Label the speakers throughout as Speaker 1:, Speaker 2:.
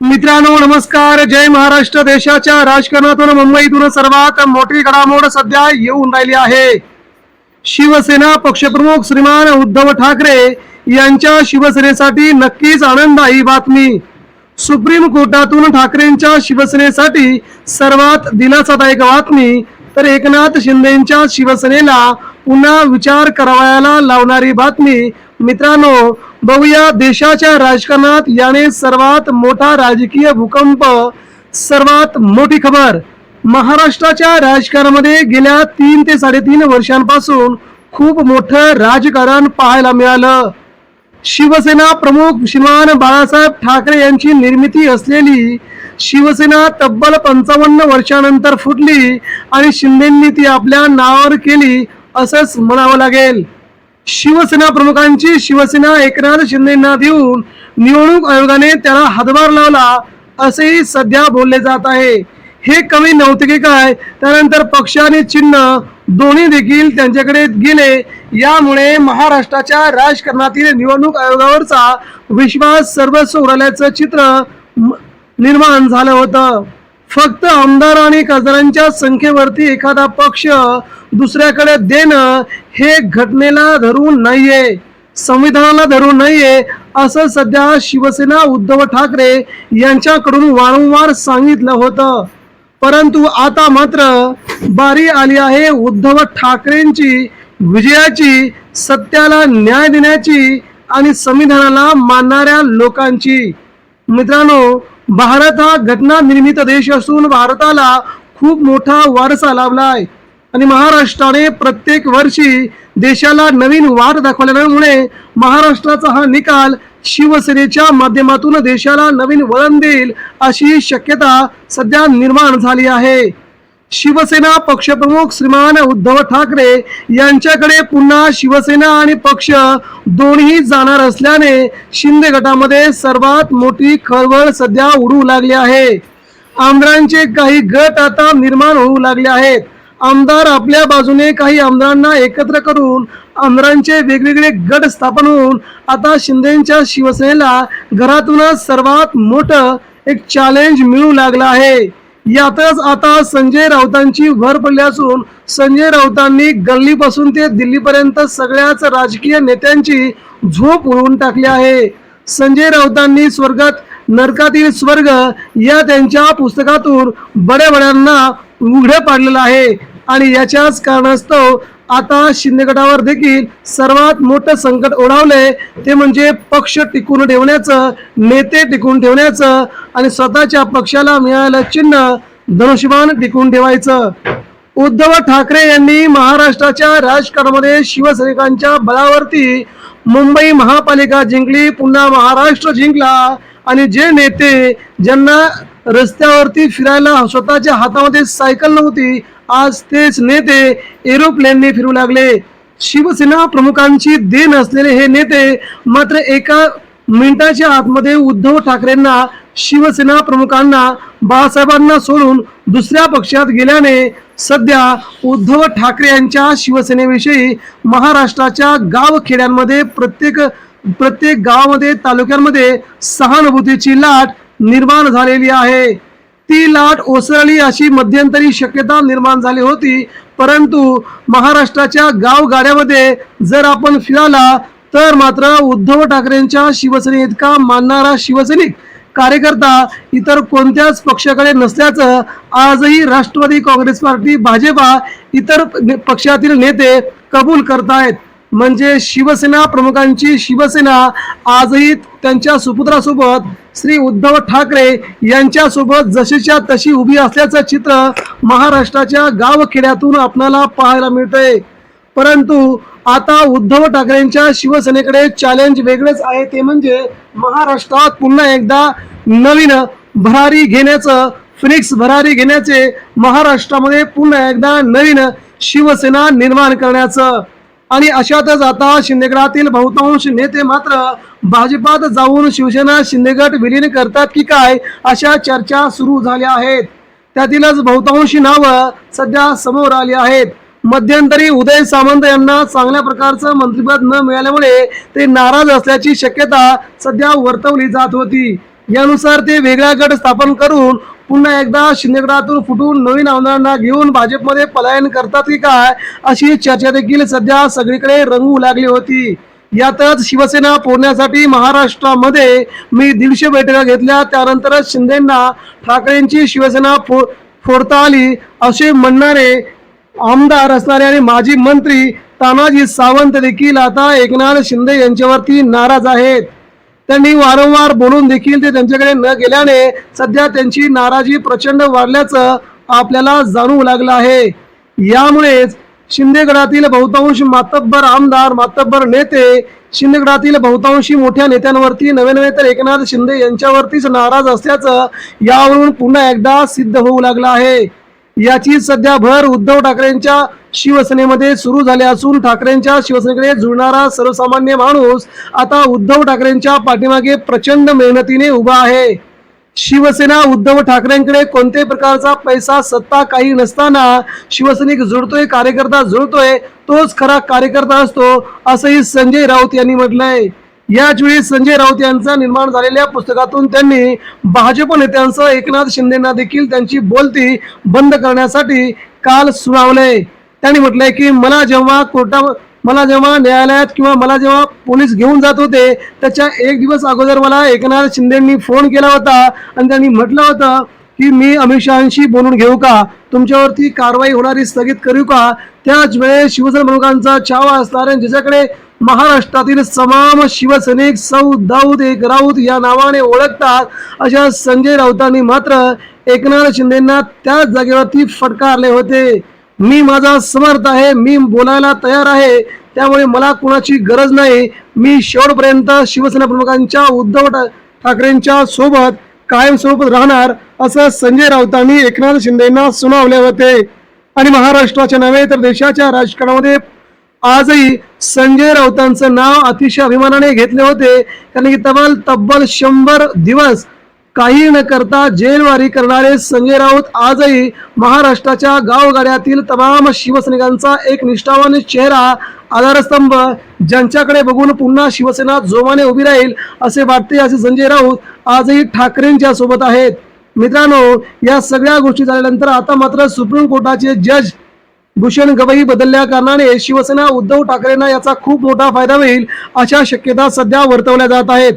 Speaker 1: मित्रांनो नमस्कार. जय महाराष्ट्र. देशाच्या राजकारणातून मुंबईतून सर्वात मोठी घडामोड सध्या येऊन राहिली आहे. शिवसेना पक्षप्रमुख श्रीमान उद्धव ठाकरे यांच्या शिवसेनेसाठी नक्कीच आनंददायी बातमी. सुप्रीम कोर्टातून ठाकरेंच्या शिवसेनेसाठी सर्वात दिलासादायक बातमी तर एकनाथ शिंदेच्या शिवसेनेला पुन्हा विचार करावयाला लावणारी बातमी. मित्रांनो बघूया देशाच्या राजकारणात याने सर्वात मोठा राजकीय भूकंप सर्वात मोठी खबर. महाराष्ट्राच्या राजकारणामध्ये गेल्या तीन ते साडेतीन वर्षांपासून खूप मोठं राजकारण पाहायला मिळालं. शिवसेना प्रमुख श्रीमान बाळासाहेब ठाकरे यांची निर्मिती असलेली शिवसेना तब्बल पंचावन्न वर्षानंतर फुटली आणि शिंदेंनी ती आपल्या नावावर केली असंच म्हणावं लागेल. शिवसेना प्रमुखांची शिवसेना एकनाथ शिंदेना देऊन निवडणूक आयोगाने त्याला हातभार लावला असेही सध्या बोलले जात आहे. हे कमी नव्हते की काय? त्यानंतर पक्ष आणि चिन्ह दोन्ही देखील त्यांच्याकडे गेले. यामुळे महाराष्ट्राच्या राजकारणातील निवडणूक आयोगावरचा विश्वास सर्वस्व उडाल्याचं चित्र निर्माण झालं होतं. फक्त आमदार आणि खासदारांच्या संख्येवरती एखादा पक्ष दुसऱ्याकडे देणं हे घटनेला धरून नाहीये संविधानाला धरून नाहीये असं सध्या शिवसेना उद्धव ठाकरे यांच्याकडून वारंवार सांगितलं होतं. परंतु आता मात्र बारी आली आहे उद्धव ठाकरेंची विजयाची सत्याला न्याय देण्याची आणि संविधानाला मानणाऱ्या लोकांची. मित्रांनो भारत हा घटना निर्मित देश असून भारताला खूप मोठा वारसा लाभलाय. आणि महाराष्ट्राने प्रत्येक वर्षी देशाला नवीन वाट दाखवल्यामुळे महाराष्ट्राचा हा निकाल शिवसेनेच्या माध्यमातून देशाला नवीन वळण देईल अशी शक्यता सध्या निर्माण झाली आहे. शिवसेना पक्षप्रमुख श्रीमान उद्धव ठाकरे यांच्याकडे पुन्हा शिवसेना आणि पक्ष दोन्ही जाणार असल्याने शिंदे गटामध्ये सर्वात मोठी खळबळ सध्या उडू लागली आहे. आमदारांचे काही गट आता निर्माण होऊ लागले आहेत. आमदार आपल्या बाजूने काही आमदारांना एकत्र करून आमदारांचे वेगवेगळे गट स्थापन होऊन आता शिंदेच्या शिवसेनेला घरातूनच सर्वात मोठं एक चॅलेंज मिळू लागलं आहे. यातच आता संजय राऊतांची भर पडली असून संजय राऊतांनी गल्लीपासून ते दिल्लीपर्यंत सगळ्याच राजकीय नेत्यांची झोप उडवून टाकली आहे. संजय राऊतांनी स्वर्गात नरकातील स्वर्ग या त्यांच्या पुस्तकातून बड्या बड्यांना उघडे पाडलेलं आहे. आणि याच्याच कारणास्तव आता शिंदे गटावर देखील सर्वात मोठं संकट ओढावलंय. ते म्हणजे पक्ष टिकून ठेवण्याचं नेते टिकून ठेवण्याचं आणि स्वतःच्या पक्षाला मिळालं चिन्ह धनुष्यबाण टिकून ठेवायचं. उद्धव ठाकरे यांनी महाराष्ट्राच्या राजकारणामध्ये शिवसैनिकांच्या बळावरती मुंबई महापालिका जिंकली पुन्हा महाराष्ट्र जिंकला आणि जे नेते ज्यांना रस्त्यावरती फिरायला स्वतःच्या हातामध्ये सायकल नव्हती आज तेच नेते एरोप्लेनने फिरू लागले. शिवसेना प्रमुखांची देण असलेले हे नेते मात्र एका मिनिटाच्या आतमध्ये उद्धव ठाकरेंना शिवसेना प्रमुखांना बाळासाहेबांना सोडून दुसऱ्या पक्षात गेल्याने सध्या उद्धव ठाकरे यांच्या शिवसेनेविषयी महाराष्ट्राच्या गावखेड्यांमध्ये प्रत्येक प्रत्येक गावामध्ये तालुक्यांमध्ये सहानुभूतीची लाट निर्माण झालेली आहे. ती लाट ओसरली अशी मध्यंतरी शक्यता निर्माण झाली होती. परंतु महाराष्ट्राच्या गावगाड्यामध्ये जर आपण फिराला तर मात्र उद्धव ठाकरेंच्या शिवसेने इतका मानणारा शिवसैनिक कार्यकर्ता इतर कोणत्याच पक्षाकडे नसल्याचं आजही राष्ट्रवादी काँग्रेस पार्टी भाजपा इतर पक्षातील नेते कबूल करतायत. म्हणजे शिवसेना प्रमुखांची शिवसेना आजही त्यांच्या सुपुत्रासोबत श्री उद्धव ठाकरे यांच्यासोबत जशीच्या तशी उभी असल्याचं चित्र महाराष्ट्राच्या गावखेड्यातून आपणाला पाहायला मिळतंय. परंतु आता उद्धव ठाकरेंच्या शिवसेनेकडे चॅलेंज वेगळेच आहे. ते म्हणजे महाराष्ट्रात पुन्हा एकदा नवीन भरारी घेण्याचं फिनिक्स भरारी घेण्याचे महाराष्ट्रामध्ये पुन्हा एकदा नवीन शिवसेना निर्माण करण्याचं आणि अशातच आता शिंदेगडातील बहुतांश नेते मात्र भाजपात जाऊन शिवसेना शिंदेगड विलीन करतात की काय अशा चर्चा सुरू झाल्या आहेत. त्यातीलच बहुतांशी नावं सध्या समोर आली आहेत. मध्यंतरी उदय सामंत यांना चांगल्या प्रकारचं मंत्रिपद न मिळाल्यामुळे ते नाराज असल्याची शक्यता सध्या वर्तवली जात होती. यानुसार ते वेगळा गट स्थापन करून पुन्हा एकदा शिंदेगडातून फुटून नवीन आमदारांना घेऊन भाजपमध्ये पलायन करतात की काय अशी चर्चा देखील सध्या सगळीकडे रंगू लागली होती. यातच शिवसेना फोडण्यासाठी महाराष्ट्रामध्ये मी दीडशे बैठका घेतल्या त्यानंतरच शिंदेंना ठाकरेंची शिवसेना फो फोडता आली असे म्हणणारे आमदार असणारे आणि माजी मंत्री तानाजी सावंत देखील आता एकनाथ शिंदे यांच्यावरती नाराज आहेत. त्यांनी वारंवार बोलून देखील ते त्यांच्याकडे न गेल्याने सध्या त्यांची नाराजी प्रचंड वाढल्याचं आपल्याला जाणवू लागलं आहे. यामुळेच शिंदेगडातील बहुतांश मातब्बर आमदार मातब्बर नेते शिंदेगडातील बहुतांशी मोठ्या नेत्यांवरती नवे नवे तर एकनाथ शिंदे यांच्यावरतीच नाराज असल्याचं यावरून पुन्हा एकदा सिद्ध होऊ लागलं आहे. याची सध्या भर उद्धव ठाकरेंच्या शिवसेनेमध्ये सुरू झाले असून ठाकरेंच्या शिवसेनेकडे जुळणारा सर्वसामान्य माणूस आता उद्धव ठाकरेंच्या पाठीमागे प्रचंड मेहनतीने उभा आहे. शिवसेना उद्धव ठाकरेंकडे कोणत्याही प्रकारचा पैसा सत्ता काही नसताना शिवसैनिक जुळतोय कार्यकर्ता जुळतोय तोच खरा कार्यकर्ता असतो असंही संजय राऊत यांनी म्हटलंय. याचवेळी संजय राऊत यांचा निर्माण झालेल्या पुस्तकातून त्यांनी भाजप नेत्यांसह एकनाथ शिंदेना देखील त्यांची बोलती बंद करण्यासाठी काल सुनावलंय त्यांनी म्हटलंय की मला जेव्हा कोर्टा मला जेव्हा न्यायालयात किंवा मला जेव्हा पोलीस घेऊन जात होते त्याच्या एक दिवस अगोदर मला एकनाथ शिंदेंनी फोन केला होता आणि त्यांनी म्हटलं होतं की मी अमित शहाशी बोलून घेऊ का? तुमच्यावरती कारवाई होणारी स्थगित करू का? त्याच वेळेस शिवसेना प्रमुखांचा छावा असणाऱ्या ज्याच्याकडे महाराष्ट्रातील तमाम शिवसैनिक सौ दाऊद एक राऊत या नावाने ओळखतात अशा संजय राऊतांनी मात्र एकनाथ शिंदेना त्याच जागेवरती फटकारले होते. मी माझा समर्थ आहे मी बोलायला तयार आहे त्यामुळे मला कुणाची गरज नाही. मी शेवटपर्यंत शिवसेना प्रमुखांच्या उद्धव ठाकरेंच्या सोबत कायमस्वरूपी राहणार. असं संजय राऊतांनी एकनाथ शिंदेना सुनावले होते आणि महाराष्ट्राच्या नव्हे तर देशाच्या राजकारणामध्ये आजही संजय राऊतांचं नाव अतिशय अभिमानाने घेतले होते. कारण की तब्बल तब्बल शंभर दिवस काही न करता जेलवारी करणारे संजय राऊत आजही महाराष्ट्राच्या गावगाड्यातील तमाम शिवसैनिकांचा एक निष्ठावान चेहरा आधारस्तंभ ज्यांच्याकडे बघून पुन्हा शिवसेना जोमाने उभी राहील असे वाटते असे संजय राऊत आजही ठाकरेंच्या सोबत आहेत. मित्रांनो या सगळ्या गोष्टी झाल्यानंतर आता मात्र सुप्रीम कोर्टाचे जज भूषण गवई बदलल्या कारणाने शिवसेना उद्धव ठाकरेंना याचा खूप मोठा फायदा होईल अशा शक्यता सध्या वर्तवल्या जात आहेत.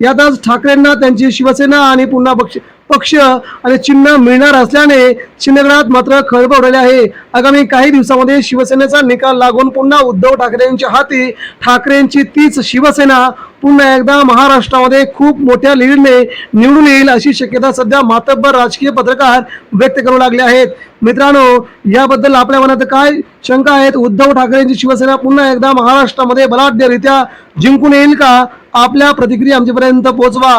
Speaker 1: यातच ठाकरेंना त्यांची शिवसेना आणि पुन्हा पक्ष पक्ष आणि चिन्ह मिळणार असल्याने शिंदेगडात मात्र खळबळ उडाली आहे. आगामी काही दिवसामध्ये शिवसेनेचा निकाल लागून पुन्हा उद्धव ठाकरेंच्या हाती ठाकरेंची तीच शिवसेना पुन्हा एकदा महाराष्ट्रामध्ये खूप मोठ्या लीडने निवडून येईल अशी शक्यता सध्या मातब्बर राजकीय पत्रकार व्यक्त करू लागले आहेत. मित्रांनो याबद्दल आपल्या मनात काय शंका आहेत? उद्धव ठाकरेंची शिवसेना पुन्हा एकदा महाराष्ट्रामध्ये बलाढ्यरित्या जिंकून येईल का? आपल्या प्रतिक्रिया आमच्यापर्यंत पोहोचवा.